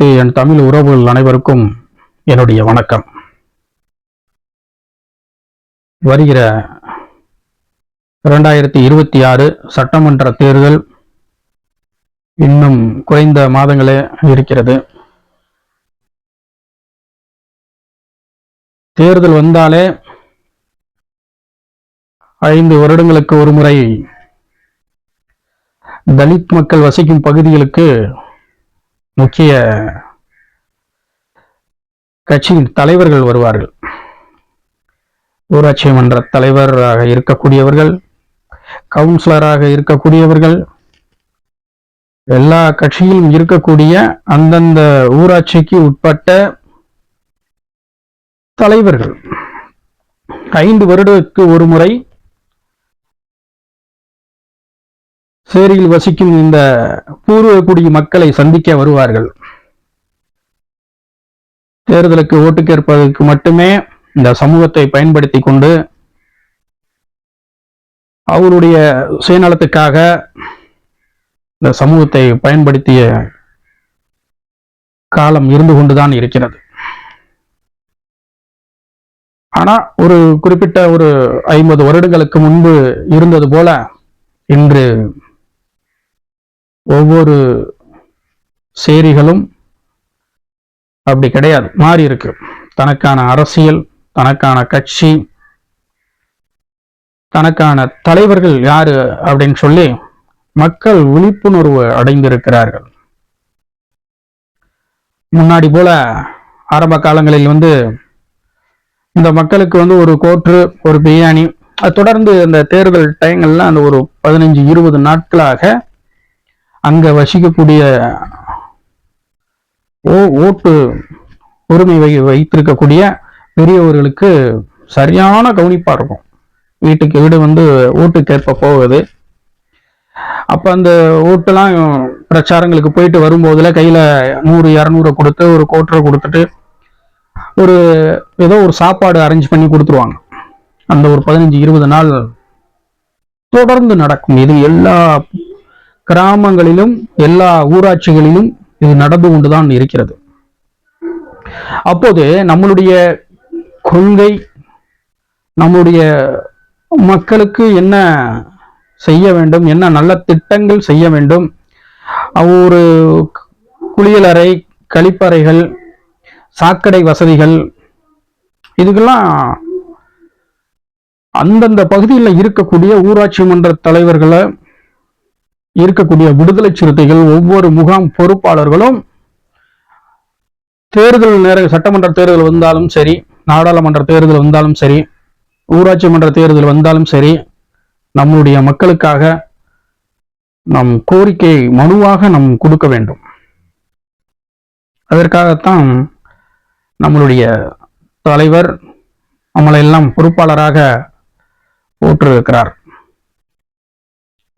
அனைத்து என் தமிழ் உறவுகள் அனைவருக்கும் என்னுடைய வணக்கம். வருகிற இரண்டாயிரத்தி இருபத்தி ஆறு சட்டமன்ற தேர்தல் இன்னும் குறைந்த மாதங்களே இருக்கிறது. தேர்தல் வந்தாலே ஐந்து வருடங்களுக்கு ஒரு முறை தலித் மக்கள் வசிக்கும் பகுதிகளுக்கு முக்கிய கட்சியின் தலைவர்கள் வருவார்கள். ஊராட்சி மன்ற தலைவராக இருக்கக்கூடியவர்கள் கவுன்சிலராக இருக்கக்கூடியவர்கள் எல்லா கட்சியிலும் இருக்கக்கூடிய அந்தந்த ஊராட்சிக்கு உட்பட்ட தலைவர்கள். ஐந்து வருடத்துக்கு ஒரு முறை சேரியில் வசிக்கும் இந்த பூர்வ குடி மக்களை சந்திக்க வருவார்கள். தேர்தலுக்கு ஓட்டு கேட்பதற்கு மட்டுமே இந்த சமூகத்தை பயன்படுத்தி கொண்டு அவருடைய சுயநலத்துக்காக இந்த சமூகத்தை பயன்படுத்திய காலம் இருந்து கொண்டுதான் இருக்கிறது. ஆனா ஒரு குறிப்பிட்ட ஒரு ஐம்பது வருடங்களுக்கு முன்பு இருந்தது போல இன்று ஒவ்வொரு சேரிகளும் அப்படி கிடையாது. மாறி இருக்கு. தனக்கான அரசியல் தனக்கான கட்சி தனக்கான தலைவர்கள் யாரு அப்படின்னு சொல்லி மக்கள் விழிப்புணர்வு அடைந்திருக்கிறார்கள். முன்னாடி போல ஆரம்ப காலங்களில் வந்து இந்த மக்களுக்கு வந்து ஒரு கோற்று ஒரு பிரியாணி அது தொடர்ந்து அந்த தேர்தல் டைங்கள்ல அந்த ஒரு பதினஞ்சு இருபது நாட்களாக அங்க வசிக்கக்கூடிய ஓ ஓட்டு உரிமை வை வைத்திருக்கக்கூடிய பெரியவர்களுக்கு சரியான கவனிப்பா இருக்கும். வீட்டுக்கு வீடு வந்து ஓட்டு கேட்ப போகுது. அப்ப அந்த ஓட்டுலாம் பிரச்சாரங்களுக்கு போயிட்டு வரும்போதுல கையில நூறு இரநூறு கொடுத்து ஒரு கோட்டரை கொடுத்துட்டு ஒரு ஏதோ ஒரு சாப்பாடு அரேஞ்ச் பண்ணி கொடுத்துருவாங்க. அந்த ஒரு பதினஞ்சு இருபது நாள் தொடர்ந்து நடக்கும். இது எல்லா கிராமங்களிலும் எல்லா ஊராட்சிகளிலும் இது நடந்து கொண்டுதான் இருக்கிறது. அப்போது நம்மளுடைய கொள்கை நம்முடைய மக்களுக்கு என்ன செய்ய வேண்டும் என்ன நல்ல திட்டங்கள் செய்ய வேண்டும் ஒரு குளியலறை கழிப்பறைகள் சாக்கடை வசதிகள் இதுக்கெல்லாம் அந்தந்த பகுதியில் இருக்கக்கூடிய ஊராட்சி மன்ற தலைவர்களை இருக்கக்கூடிய விடுதலை சிறுத்தைகள் ஒவ்வொரு முகாம் பொறுப்பாளர்களும் தேர்தல் நேர சட்டமன்ற தேர்தல் வந்தாலும் சரி நாடாளுமன்ற தேர்தல் வந்தாலும் சரி ஊராட்சி மன்ற தேர்தல் வந்தாலும் சரி நம்முடைய மக்களுக்காக நம் கோரிக்கை மனுவாக நம் கொடுக்க வேண்டும். அதற்காகத்தான் நம்மளுடைய தலைவர் நம்மளை எல்லாம் பொறுப்பாளராக போற்றிருக்கிறார்.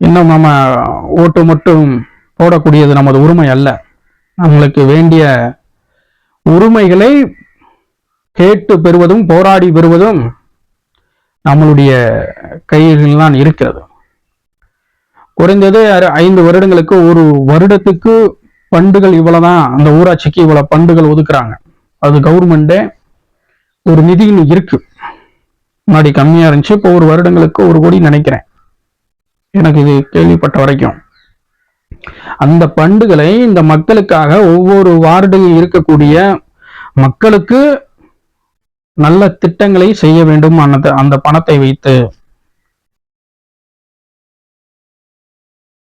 இன்னும் நம்ம ஓட்டு மட்டும் போடக்கூடியது நமது உரிமை அல்ல. நம்மளுக்கு வேண்டிய உரிமைகளை கேட்டு பெறுவதும் போராடி பெறுவதும் நம்மளுடைய கையில் தான் இருக்கிறது. குறைந்தது ஐந்து வருடங்களுக்கு ஒரு வருடத்துக்கு பண்டுகள் இவ்வளவுதான் அந்த ஊராட்சிக்கு இவ்வளவு பண்டுகள் ஒதுக்குறாங்க. அது கவர்மெண்டே ஒரு நிதின்னு இருக்கு. முன்னாடி கம்மியா இருந்துச்சு இப்போ ஒரு வருடங்களுக்கு ஒரு கோடி நினைக்கிறேன். எனக்கு இது கேள்விப்பட்ட வரைக்கும். அந்த பண்டுகளை இந்த மக்களுக்காக ஒவ்வொரு வார்டு இருக்கக்கூடிய மக்களுக்கு நல்ல திட்டங்களை செய்ய வேண்டும் அந்த அந்த பணத்தை வைத்து.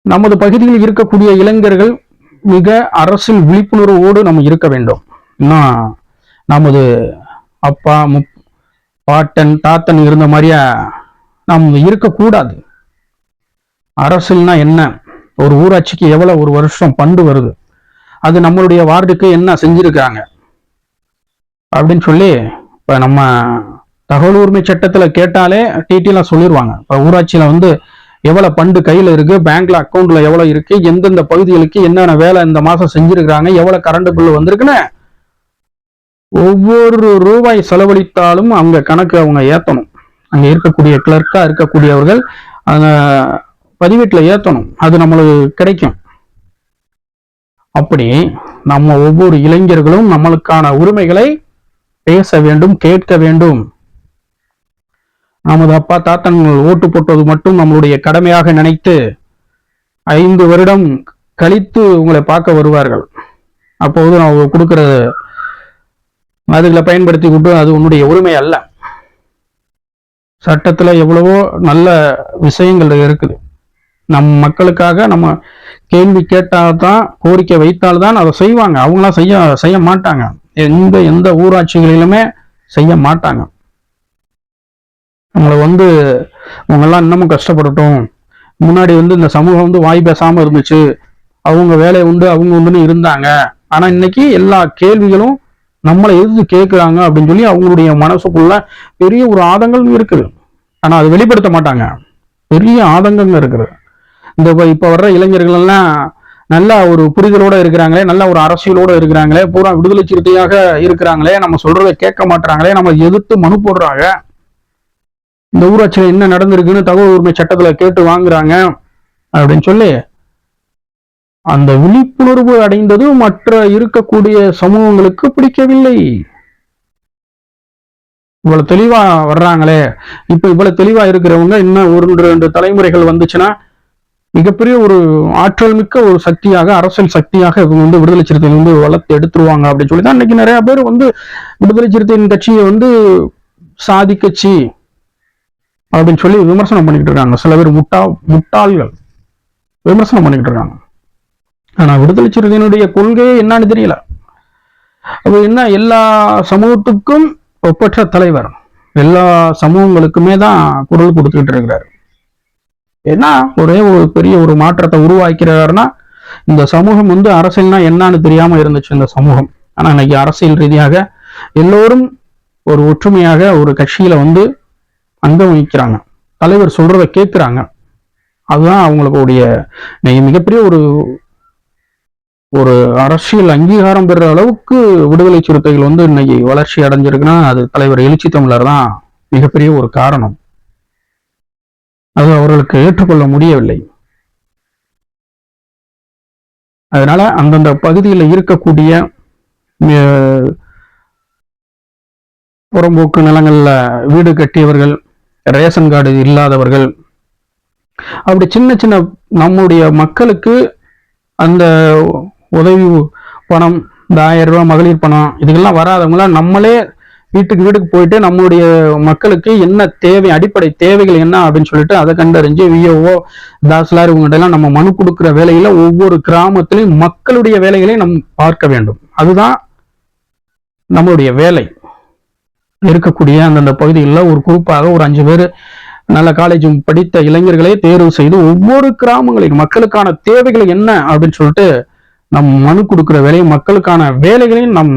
நமது பகுதியில் இருக்கக்கூடிய இளைஞர்கள் மிக அரசியல் விழிப்புணர்வோடு நம்ம இருக்க வேண்டும். இன்னும் நமது அப்பா முப் பாட்டன் தாத்தன் இருந்த மாதிரியா நாம் இருக்கக்கூடாது. அரசியல்னா என்ன? ஒரு ஊராட்சிக்கு எவ்வளவு ஒரு வருஷம் பண்டு வருது? அது நம்மளுடைய வார்டுக்கு என்ன செஞ்சிருக்காங்க? அப்படின்னு சொல்லி இப்ப நம்ம தகவல் உரிமை சட்டத்துல கேட்டாலே டீட்டெயிலாக சொல்லிடுவாங்க இப்ப ஊராட்சியில வந்து எவ்வளவு பண்டு கையில இருக்கு? பேங்க்ல அக்கௌண்ட்ல எவ்வளவு இருக்கு? எந்தெந்த பகுதிகளுக்கு என்னென்ன வேலை இந்த மாசம் செஞ்சிருக்காங்க? எவ்வளவு கரண்ட் பில் வந்திருக்குன்னு ஒவ்வொரு ரூபாய் செலவழித்தாலும் அவங்க கணக்கு அவங்க ஏத்தணும். அங்க இருக்கக்கூடிய கிளர்க்கா இருக்கக்கூடியவர்கள் பதிவேட்டில் ஏற்றணும் அது நம்மளுக்கு கிடைக்கும். அப்படி நம்ம ஒவ்வொரு இளைஞர்களும் நம்மளுக்கான உரிமைகளை பேச வேண்டும் கேட்க வேண்டும். நமது அப்பா தாத்தன்கள் ஓட்டு போட்டது மட்டும் நம்மளுடைய கடமையாக நினைத்து ஐந்து வருடம் கழித்து உங்களை பார்க்க வருவார்கள். அப்போது நான் கொடுக்குற அதுகளை பயன்படுத்தி கொண்டு அது உன்னுடைய உரிமை அல்ல. சட்டத்தில் எவ்வளவோ நல்ல விஷயங்கள் இருக்குது. நம் மக்களுக்காக நம்ம கேள்வி கேட்டால்தான் கோரிக்கை வைத்தால்தான் அதை செய்வாங்க. அவங்களாம் செய்ய செய்ய மாட்டாங்க. எந்த எந்த ஊராட்சிகளிலுமே செய்ய மாட்டாங்க. நம்மளை வந்து இவங்கெல்லாம் இன்னமும் கஷ்டப்படட்டும். முன்னாடி வந்து இந்த சமூகம் வந்து வாய் பேசாமல் இருந்துச்சு. அவங்க வேலையை உண்டு அவங்க உண்டுன்னு இருந்தாங்க. ஆனால் இன்னைக்கு எல்லா கேள்விகளும் நம்மளை எதிர்த்து கேட்குறாங்க அப்படின்னு சொல்லி அவங்களுடைய மனசுக்குள்ள பெரிய ஒரு ஆதங்கம் இருக்குது. ஆனால் அது வெளிப்படுத்த மாட்டாங்க. பெரிய ஆதங்கங்கள் இருக்குது. இந்த இப்போ வர்ற இளைஞர்கள் எல்லாம் நல்ல ஒரு புரிதலோட இருக்கிறாங்களே நல்ல ஒரு அரசியலோட இருக்கிறாங்களே பூரா விடுதலை சிறுத்தையாக இருக்கிறாங்களே நம்ம சொல்றதை கேட்க மாட்டாங்களே நம்ம எதிர்த்து மனு போடுறாங்க. இந்த ஊராட்சியில் என்ன நடந்திருக்குன்னு தகவல் உரிமை சட்டத்துல கேட்டு வாங்குறாங்க அப்படின்னு சொல்லி அந்த விழிப்புணர்வு அடைந்தது மற்ற இருக்கக்கூடிய சமூகங்களுக்கு பிடிக்கவில்லை. இவ்வளவு தெளிவா வர்றாங்களே. இப்ப இவ்வளவு தெளிவா இருக்கிறவங்க இன்னும் ஒரு ரெண்டு தலைமுறைகள் வந்துச்சுன்னா மிகப்பெரிய ஒரு ஆற்றல் மிக்க ஒரு சக்தியாக அரசியல் சக்தியாக இவங்க வந்து விடுதலை சிறுத்தைகள் வந்து வளர்த்து எடுத்துருவாங்க அப்படின்னு சொல்லி தான் இன்னைக்கு நிறைய பேர் வந்து விடுதலை சிறுத்தையின் கட்சியை வந்து சாதி கட்சி அப்படின்னு சொல்லி விமர்சனம் பண்ணிக்கிட்டு இருக்காங்க. சில பேர் முட்டா முட்டாள்கள் விமர்சனம் பண்ணிக்கிட்டு இருக்காங்க. ஆனா விடுதலை சிறுத்தையினுடைய கொள்கையே என்னன்னு தெரியல. அது என்ன எல்லா சமூகத்துக்கும் ஒப்பற்ற தலைவர் எல்லா சமூகங்களுக்குமே தான் குரல் கொடுத்துக்கிட்டு இருக்கிறாரு. ஏன்னா ஒரே ஒரு பெரிய ஒரு மாற்றத்தை உருவாக்கிறாருன்னா இந்த சமூகம் வந்து அரசியல்னா என்னன்னு தெரியாம இருந்துச்சு இந்த சமூகம். ஆனா இன்னைக்கு அரசியல் ரீதியாக எல்லோரும் ஒரு ஒற்றுமையாக ஒரு கட்சியில வந்து அங்கம் வகிக்கிறாங்க. தலைவர் சொல்றதை கேட்கிறாங்க அதுதான் அவங்களுடைய இன்னைக்கு மிகப்பெரிய ஒரு ஒரு அரசியல் அங்கீகாரம் பெற அளவுக்கு விடுதலை சிறுத்தைகள் வந்து இன்னைக்கு வளர்ச்சி அடைஞ்சிருக்குன்னா அது தலைவர் எழுச்சி தமிழர் தான் மிகப்பெரிய ஒரு காரணம். அது அவர்களுக்கு ஏற்றுக்கொள்ள முடியவில்லை. அதனால அந்தந்த பகுதியில் இருக்கக்கூடிய புறம்போக்கு நிலங்கள்ல வீடு கட்டியவர்கள் ரேஷன் கார்டு இல்லாதவர்கள் அப்படி சின்ன சின்ன நம்முடைய மக்களுக்கு அந்த உதவி பணம் இந்த ஆயிரம் ரூபாய் மகளிர் பணம் இதுக்கெல்லாம் வராதவங்களாம் நம்மளே வீட்டுக்கு வீட்டுக்கு போயிட்டு நம்மளுடைய மக்களுக்கு என்ன தேவை அடிப்படை தேவைகள் என்ன அப்படின்னு சொல்லிட்டு அதை கண்டறிஞ்சு விஓஓ தாசிலார் இவங்ககிட்ட எல்லாம் நம்ம மனு கொடுக்குற வேலையில ஒவ்வொரு கிராமத்திலையும் மக்களுடைய வேலைகளை நம் பார்க்க வேண்டும். அதுதான் நம்மளுடைய வேலை. இருக்கக்கூடிய அந்தந்த பகுதிகளில் ஒரு குரூப்பாக ஒரு அஞ்சு பேர் நல்ல காலேஜ் படித்த இளைஞர்களை தேர்வு செய்து ஒவ்வொரு கிராமங்களையும் மக்களுக்கான தேவைகள் என்ன அப்படின்னு சொல்லிட்டு நம் மனு கொடுக்கிற வேலையை மக்களுக்கான வேலைகளையும் நாம்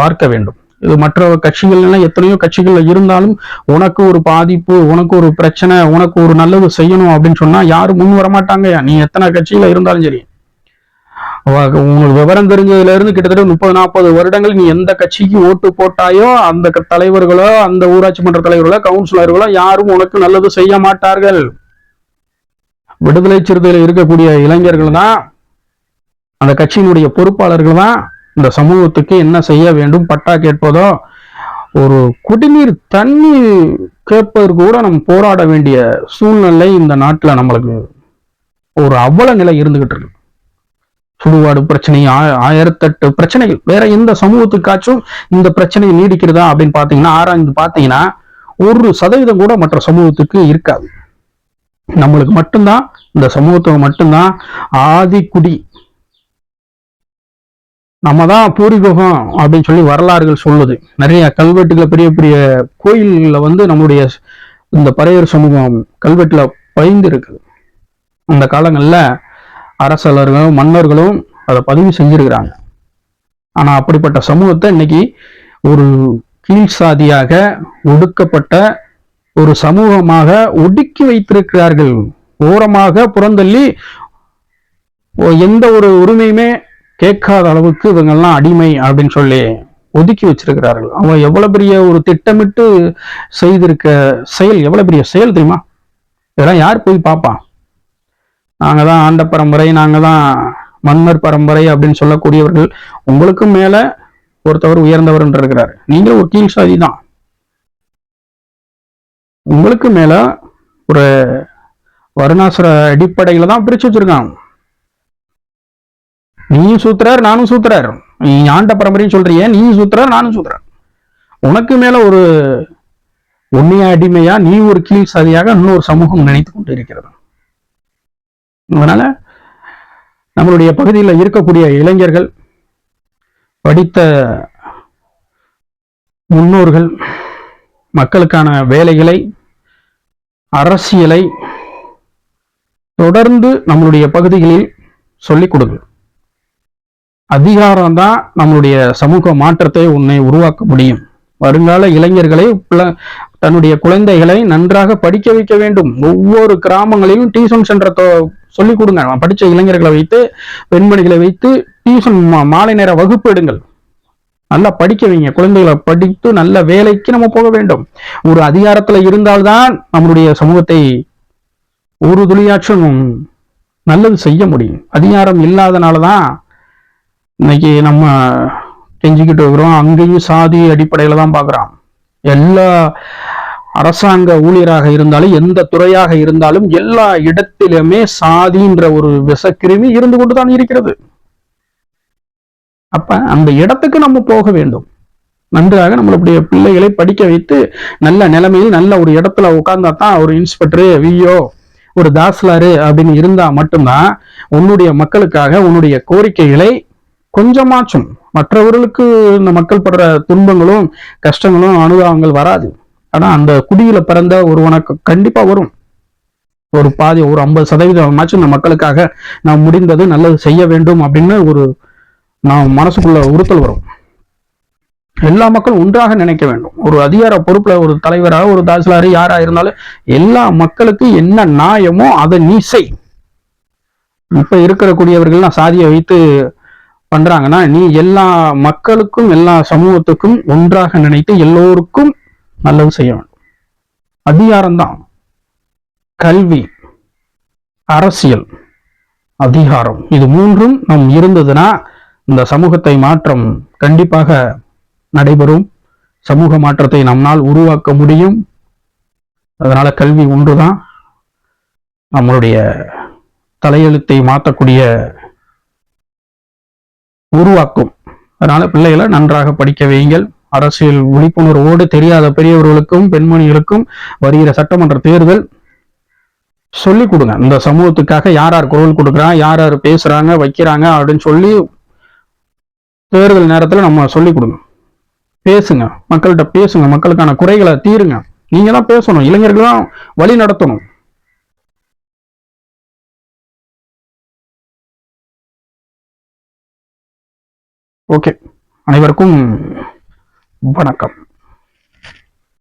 பார்க்க வேண்டும். மற்ற கட்சிகள் எல்லாம் எத்தனையோ கட்சிகள் இருந்தாலும் உனக்கு ஒரு பாதிப்பு உனக்கு ஒரு பிரச்சனை உனக்கு ஒரு நல்லது செய்யணும் அப்படின்னு சொன்னா யாரும் முன் வர மாட்டாங்க நீ எத்தனை கட்சியில இருந்தாலும் சரி. உங்களுக்கு விவரம் தெரிஞ்சதுல இருந்து கிட்டத்தட்ட முப்பது நாற்பது வருடங்கள் நீ எந்த கட்சிக்கு ஓட்டு போட்டாயோ அந்த க- தலைவர்களோ அந்த ஊராட்சி மன்ற தலைவர்களோ கவுன்சிலர்களோ யாரும் உனக்கு நல்லது செய்ய மாட்டார்கள். விடுதலை சிறுத்தையில இருக்கக்கூடிய இளைஞர்கள் தான் அந்த கட்சியினுடைய பொறுப்பாளர்கள் தான் இந்த சமூகத்துக்கு என்ன செய்ய வேண்டும் பட்டா கேட்பதோ? ஒரு குடிநீர் தண்ணி கேட்பதற்கு கூட நம்ம போராட வேண்டிய சூழ்நிலை இந்த நாட்டில் நம்மளுக்கு ஒரு அவ்வள நிலை இருந்துகிட்டு இருக்கு. சுடுகாடு பிரச்சனை ஆயிரத்தெட்டு பிரச்சனைகள். வேற எந்த சமூகத்துக்காச்சும் இந்த பிரச்சனை நீடிக்கிறதா அப்படின்னு பாத்தீங்கன்னா ஆராய்ந்து பாத்தீங்கன்னா ஒரு சதவீதம் கூட மற்ற சமூகத்துக்கு இருக்காது. நம்மளுக்கு மட்டும்தான் இந்த சமூகத்துக்கு மட்டும்தான் ஆதிக்குடி நம்ம தான் பூர்வீகம் அப்படின்னு சொல்லி வரலாறுகள் சொல்லுது. நிறைய கல்வெட்டுகளை பெரிய பெரிய கோயில்களில் வந்து நம்மளுடைய இந்த பறையர் சமூகம் கல்வெட்டில் பயந்து இருக்குது. அந்த காலங்களில் அரசர்களும் மன்னர்களும் அதை பதிவு செஞ்சிருக்கிறாங்க. ஆனால் அப்படிப்பட்ட சமூகத்தை இன்னைக்கு ஒரு கீழ் சாதியாக ஒடுக்கப்பட்ட ஒரு சமூகமாக ஒடுக்கி வைத்திருக்கிறார்கள். ஓரமாக புறந்தள்ளி ஓ- எந்த ஒரு உரிமையுமே கேட்காத அளவுக்கு இவங்கெல்லாம் அடிமை அப்படின்னு சொல்லி ஒதுக்கி வச்சிருக்கிறார்கள். அவன் எவ்வளவு பெரிய ஒரு திட்டமிட்டு செய்திருக்க செயல் எவ்வளவு பெரிய செயல் தெரியுமா? இதெல்லாம் யார் போய் பார்ப்பான் நாங்க தான் ஆண்ட பரம்பரை நாங்க தான் மன்னர் பரம்பரை அப்படின்னு சொல்லக்கூடியவர்கள் உங்களுக்கும் மேல ஒருத்தவர் உயர்ந்தவர் இருக்கிறார். நீங்க ஒரு கீழ் சாதி தான். உங்களுக்கு மேல ஒரு வருணாசுர அடிப்படையில தான் பிரிச்சு வச்சிருக்காங்க. நீயும் சூத்திரார் நானும் சூத்திரார். நீ ஆண்ட பரம்பரையும் சொல்றிய நீயும் சூத்திரார் நானும் சூத்திரார். உனக்கு மேல ஒரு உண்மையா அடிமையா நீ ஒரு கீழ் சாதியாக இன்னொரு சமூகம் நினைத்து கொண்டு இருக்கிறது அதனால நம்மளுடைய பகுதியில் இருக்கக்கூடிய இளைஞர்கள் படித்த முன்னோர்கள் மக்களுக்கான வேலைகளை அரசியலை தொடர்ந்து நம்மளுடைய பகுதிகளில் சொல்லிக் கொடுங்கள். அதிகாரம் தான் நம்மளுடைய சமூக மாற்றத்தை உன்னை உருவாக்க முடியும். வருங்கால இளைஞர்களை தன்னுடைய குழந்தைகளை நன்றாக படிக்க வைக்க வேண்டும். ஒவ்வொரு கிராமங்களிலும் டியூஷன் சென்டர் சொல்லிக் கொடுங்க. படித்த இளைஞர்களை வைத்து பெண்மணிகளை வைத்து டியூஷன் மாலை நேர வகுப்பு எடுங்கள். நல்லா படிக்க வைங்க. குழந்தைகளை படித்து நல்ல வேலைக்கு நம்ம போக வேண்டும். ஒரு அதிகாரத்துல இருந்தால்தான் நம்மளுடைய சமூகத்தை ஒரு துளியாச்சும் நல்லது செய்ய முடியும். அதிகாரம் இல்லாதனாலதான் இன்னைக்கு நம்ம கெஞ்சிக்கிட்டு இருக்கிறோம். அங்கேயும் சாதி அடிப்படையில தான் பாக்குறான் எல்லா அரசாங்க ஊழியராக இருந்தாலும் எந்த துறையாக இருந்தாலும் எல்லா இடத்திலுமே சாதின்ற ஒரு விசக்கிருமி இருந்து கொண்டு தான் இருக்கிறது. அப்ப அந்த இடத்துக்கு நம்ம போக வேண்டும். நன்றாக நம்மளுடைய பிள்ளைகளை படிக்க வைத்து நல்ல நிலைமையில் நல்ல ஒரு இடத்துல உட்கார்ந்தா தான் ஒரு இன்ஸ்பெக்டரு விஓ ஒரு தாஸ்லாரு அப்படின்னு இருந்தா மட்டும்தான் உன்னுடைய மக்களுக்காக உன்னுடைய கோரிக்கைகளை கொஞ்சமாச்சும். மற்றவர்களுக்கு இந்த மக்கள் படுற துன்பங்களும் கஷ்டங்களும் அனுபவங்கள் வராது. ஆனா அந்த குடியில பிறந்த ஒருவனுக்கு கண்டிப்பா வரும். ஒரு பாதி ஒரு ஐம்பது சதவீதமாச்சும் இந்த மக்களுக்காக நாம் முடிந்தது நல்லது செய்ய வேண்டும் அப்படின்னு ஒரு நாம் மனசுக்குள்ள உறுத்தல் வரும். எல்லா மக்களும் ஒன்றாக நினைக்க வேண்டும். ஒரு அதிகார பொறுப்புல ஒரு தலைவராக ஒரு தாசிலாரி யாரா இருந்தாலும் எல்லா மக்களுக்கு என்ன நியாயமோ அதை நீ செய். இப்ப இருக்கக்கூடியவர்கள்லாம் சாதியை வைத்து பண்றாங்கன்னா நீ எல்லா மக்களுக்கும் எல்லா சமூகத்துக்கும் ஒன்றாக நினைத்து எல்லோருக்கும் நல்லது செய்ய வேண்டும். அதிகாரம்தான். கல்வி அரசியல் அதிகாரம். இது மூன்றும் நம் இருந்ததுன்னா இந்த சமூகத்தை மாற்றம் கண்டிப்பாக நடைபெறும். சமூக மாற்றத்தை நம்மால் உருவாக்க முடியும். அதனால கல்வி ஒன்றுதான். நம்மளுடைய தலையெழுத்தை மாற்றக்கூடிய உருவாக்கும். அதனால பிள்ளைகளை நன்றாக படிக்க வையுங்கள். அரசியல் விழிப்புணர்வோடு தெரியாத பெரியவர்களுக்கும் பெண்மணிகளுக்கும் வருகிற சட்டமன்ற தேர்தல் சொல்லிக் கொடுங்க. இந்த சமூகத்துக்காக யார் யார் குரல் கொடுக்குறா யார் யார் பேசுறாங்க வைக்கிறாங்க அப்படின்னு சொல்லி தேர்தல் நேரத்தில் நம்ம சொல்லிக் கொடுங்க. பேசுங்க. மக்கள்கிட்ட பேசுங்க. மக்களுக்கான குறைகளை தீருங்க. நீங்க தான் பேசணும். இளைஞர்கள் தான் வழி நடத்தணும். ஓகே. அனைவருக்கும் வணக்கம்.